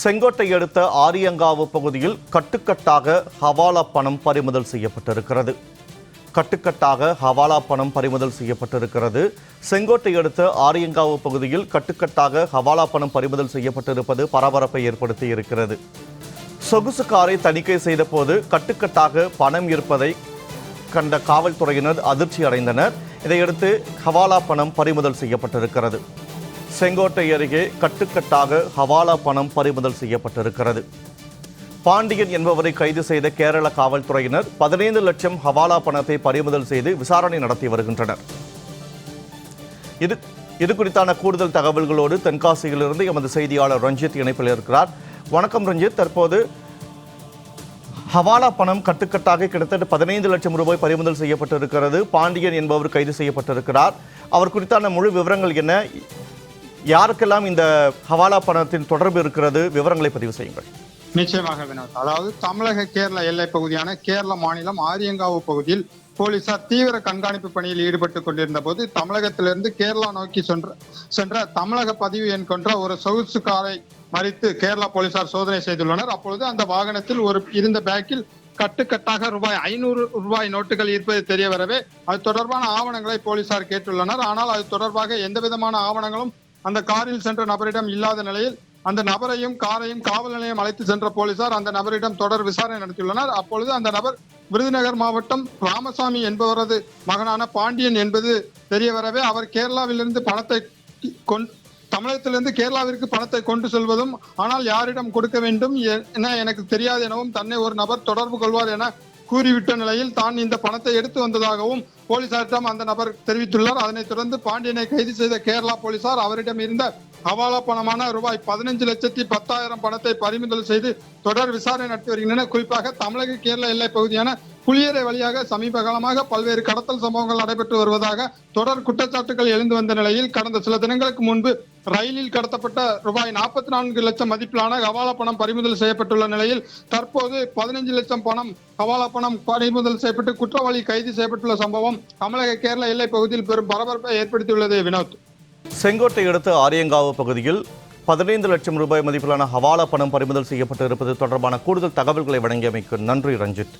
செங்கோட்டை அடுத்த ஆரியங்காவு பகுதியில் கட்டுக்கட்டாக ஹவாலா பணம் பறிமுதல் செய்யப்பட்டிருக்கிறது. கட்டுக்கட்டாக ஹவாலா பணம் பறிமுதல் செய்யப்பட்டிருக்கிறது. செங்கோட்டை அடுத்த ஆரியங்காவு பகுதியில் கட்டுக்கட்டாக ஹவாலா பணம் பறிமுதல் செய்யப்பட்டிருப்பது பரபரப்பை ஏற்படுத்தி இருக்கிறது. சொகுசு காரை தணிக்கை செய்தபோது கட்டுக்கட்டாக பணம் இருப்பதை கண்ட காவல்துறையினர் அதிர்ச்சி அடைந்தனர் இதையடுத்து ஹவாலா பணம் பறிமுதல் செய்யப்பட்டிருக்கிறது. செங்கோட்டை அருகே கட்டுக்கட்டாக ஹவாலா பணம் பறிமுதல் செய்யப்பட்டிருக்கிறது. பாண்டியன் என்பவரை கைது செய்த கேரள காவல்துறையினர் பதினைந்து லட்சம் ஹவாலா பணத்தை பறிமுதல் செய்து விசாரணை நடத்தி வருகின்றனர். இது இது குறித்தான கூடுதல் தகவல்களோடு தென்காசியிலிருந்து எமது செய்தியாளர் ரஞ்சித் இணைப்பில் இருக்கிறார். வணக்கம் ரஞ்சித். தற்போது ஹவாலா பணம் கட்டுக்கட்டாக கிட்டத்தட்ட பதினைந்து லட்சம் ரூபாய் பறிமுதல் செய்யப்பட்டிருக்கிறது. பாண்டியன் என்பவர் கைது செய்யப்பட்டிருக்கிறார். அவர் குறித்தான முழு விவரங்கள் என்ன? யாருக்கெல்லாம் இந்த ஹவாலா பணத்தின் தொடர்பு இருக்கிறது? விவரங்களை பதிவு செய்யுங்கள். நிச்சயமாக வினோத். அதாவது தமிழக கேரள எல்லை பகுதியான கேரள மாநிலம் ஆரியங்காவு பகுதியில் போலீசார் தீவிர கண்காணிப்பு பணியில் ஈடுபட்டு கொண்டிருந்த போது தமிழகத்திலிருந்து கேரளா நோக்கி சென்ற சென்ற தமிழக பதிவு எண் கொன்ற ஒரு சொகுசு காரை மறித்து கேரளா போலீசார் சோதனை செய்துள்ளனர். அப்பொழுது அந்த வாகனத்தில் ஒரு இருந்த பேக்கில் கட்டுக்கட்டாக ரூபாய் ஐநூறு ரூபாய் நோட்டுகள் இருப்பது தெரிய வரவே அது தொடர்பான ஆவணங்களை போலீசார் கேட்டுள்ளனர். ஆனால் அது தொடர்பாக எந்த விதமான ஆவணங்களும் அந்த காரில் சென்ற நபரிடம் இல்லாத நிலையில் அந்த நபரையும் காரையும் காவல் நிலையம் அழைத்து சென்ற போலீசார் அந்த நபரிடம் தொடர் விசாரணை நடத்தியுள்ளனர். அப்பொழுது அந்த நபர் விருதுநகர் மாவட்டம் ராமசாமி என்பவரது மகனான பாண்டியன் என்பது தெரிய வரவே அவர் கேரளாவிலிருந்து பணத்தை தமிழகத்திலிருந்து கேரளாவிற்கு பணத்தை கொண்டு செல்வதும் ஆனால் யாரிடம் கொடுக்க வேண்டும் என எனக்கு தெரியாது எனவும் தன்னை ஒரு நபர் தொடர்பு கொள்வார் என கூறிவிட்ட நிலையில் தான் இந்த பணத்தை எடுத்து வந்ததாகவும் போலீசாரிடம் அந்த நபர் தெரிவித்துள்ளார். அதனைத் தொடர்ந்து பாண்டியனை கைது செய்த கேரளா போலீசார் அவரிடம் இருந்த ஹவாலா பணமான ரூபாய் பதினஞ்சு லட்சத்தி பத்தாயிரம் பணத்தை பறிமுதல் செய்து தொடர் விசாரணை நடத்தி வருகின்றன. குறிப்பாக தமிழக கேரள எல்லை பகுதியான புளியரை வழியாக சமீப காலமாக பல்வேறு கடத்தல் சம்பவங்கள் நடைபெற்று வருவதாக தொடர் குற்றச்சாட்டுகள் எழுந்து வந்த நிலையில் கடந்த சில தினங்களுக்கு முன்பு ரயிலில் கடத்தப்பட்ட ரூபாய் நாற்பத்தி நான்கு லட்சம் மதிப்பிலான ஹவாலா பணம் பறிமுதல் செய்யப்பட்டுள்ள நிலையில் தற்போது பதினைஞ்சு லட்சம் பணம் ஹவாலா பணம் பறிமுதல் செய்யப்பட்டு குற்றவாளி கைது செய்யப்பட்டுள்ள சம்பவம் தமிழக கேரள எல்லை பகுதியில் பெரும் பரபரப்பை ஏற்படுத்தியுள்ளது. வினோத் செங்கோட்டை அடுத்த ஆரியங்காவு பகுதியில் பதினைந்து லட்சம் ரூபாய் மதிப்பிலான ஹவாலா பணம் பறிமுதல் செய்யப்பட்டிருப்பது தொடர்பான கூடுதல் தகவல்களை வழங்கியமைக்கு நன்றி ரஞ்சித்.